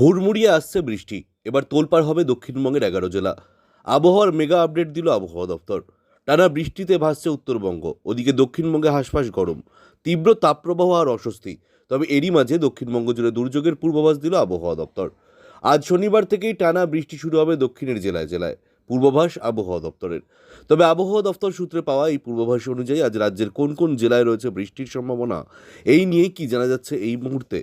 হুড়মুড়িয়ে আসছে বৃষ্টি। এবার তোলপাড় হবে দক্ষিণবঙ্গের এগারো জেলা। আবহাওয়ার মেগা আপডেট দিল আবহাওয়া দপ্তর। টানা বৃষ্টিতে ভাসছে উত্তরবঙ্গ। ওদিকে দক্ষিণবঙ্গে হাঁসফাঁস গরম। তীব্র তাপপ্রবাহ আর অস্বস্তি। তবে এরই মাঝে দক্ষিণবঙ্গ জুড়ে দুর্যোগের পূর্বাভাস দিল আবহাওয়া দপ্তর। আজ শনিবার থেকেই টানা বৃষ্টি শুরু হবে দক্ষিণের জেলায় জেলায়। পূর্বাভাস আবহাওয়া দপ্তরের। তবে আবহাওয়া দপ্তর সূত্রে পাওয়া এই পূর্বাভাস অনুযায়ী আজ রাজ্যের কোন কোন জেলায় রয়েছে বৃষ্টির সম্ভাবনা, এই নিয়ে কি জানা যাচ্ছে এই মুহূর্তে।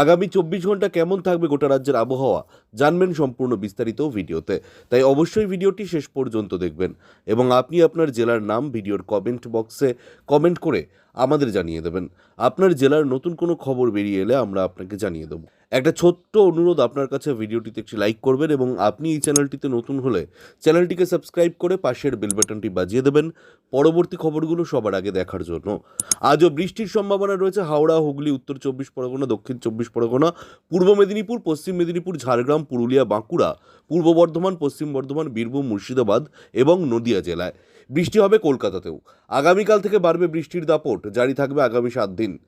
আগামী চব্বিশ ঘণ্টা কেমন থাকবে গোটা রাজ্যের আবহাওয়া জানবেন সম্পূর্ণ বিস্তারিত ভিডিওতে। তাই অবশ্যই ভিডিওটি শেষ পর্যন্ত দেখবেন এবং আপনি আপনার জেলার নাম, ভিডিওর কমেন্ট বক্সে কমেন্ট করে আমাদের জানিয়ে দেবেন। আপনার জেলার নতুন কোনো খবর বেরিয়ে এলে আমরা আপনাকে জানিয়ে দেবো। একটা ছোট্ট অনুরোধ আপনার কাছে, ভিডিওটিতে একটি লাইক করবেন এবং আপনি এই চ্যানেলটিতে নতুন হলে চ্যানেলটিকে সাবস্ক্রাইব করে পাশের বেল বাটনটি বাজিয়ে দেবেন। পরবর্তী খবরগুলো সবার আগে দেখার জন্য। আজও বৃষ্টির সম্ভাবনা রয়েছে। হাওড়া, হুগলি, উত্তর চব্বিশ পরগনা, দক্ষিণ চব্বিশ পরগনা, পূর্ব মেদিনীপুর, পশ্চিম মেদিনীপুর, ঝাড়গ্রাম, পুরুলিয়া, বাঁকুড়া, পূর্ব বর্ধমান, পশ্চিম বর্ধমান, বীরভূম, মুর্শিদাবাদ এবং নদিয়া জেলায়। বৃষ্টি হবে কলকাতাতেও। আগামীকাল থেকে বাড়বে বৃষ্টির দাপট। জারি থাকবে আগামী সাত দিন।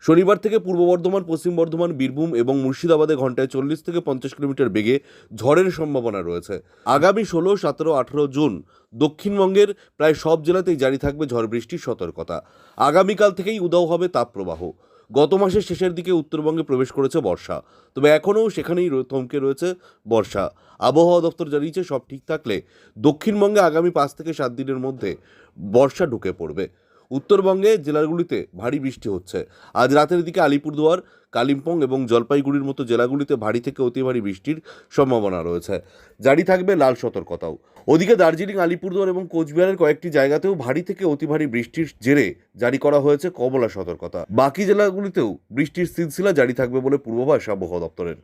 শনিবার থেকে পূর্ব বর্ধমান, পশ্চিম বর্ধমান, বীরভূম এবং মুর্শিদাবাদে ঘন্টায় চল্লিশ থেকে পঞ্চাশ কিলোমিটার বেগে ঝড়ের সম্ভাবনা রয়েছে। আগামী ষোলো, সতেরো, আঠেরো জুন দক্ষিণবঙ্গের প্রায় সব জেলাতেই জারি থাকবে ঝড় বৃষ্টির সতর্কতা। আগামীকাল থেকেই উদাও হবে তাপপ্রবাহ। গত মাসের শেষের দিকে উত্তরবঙ্গে প্রবেশ করেছে বর্ষা। তবে এখনও সেখানেই থমকে রয়েছে বর্ষা। আবহাওয়া দপ্তর জানিয়েছে, সব ঠিক থাকলে দক্ষিণবঙ্গে আগামী পাঁচ থেকে সাত দিনের মধ্যে বর্ষা ঢুকে পড়বে। উত্তরবঙ্গে জেলাগুলিতে ভারী বৃষ্টি হচ্ছে। আজ রাতের দিকে আলিপুরদুয়ার, কালিম্পং এবং জলপাইগুড়ির মতো জেলাগুলিতে ভারী থেকে অতি ভারী বৃষ্টির সম্ভাবনা রয়েছে। জারি থাকবে লাল সতর্কতাও। ওদিকে দার্জিলিং, আলিপুরদুয়ার এবং কোচবিহারের কয়েকটি জায়গাতেও ভারী থেকে অতি ভারী বৃষ্টির জেরে জারি করা হয়েছে কমলা সতর্কতা। বাকি জেলাগুলিতেও বৃষ্টির সিলসিলা জারি থাকবে বলে পূর্বাভাস আবহাওয়া দপ্তরের।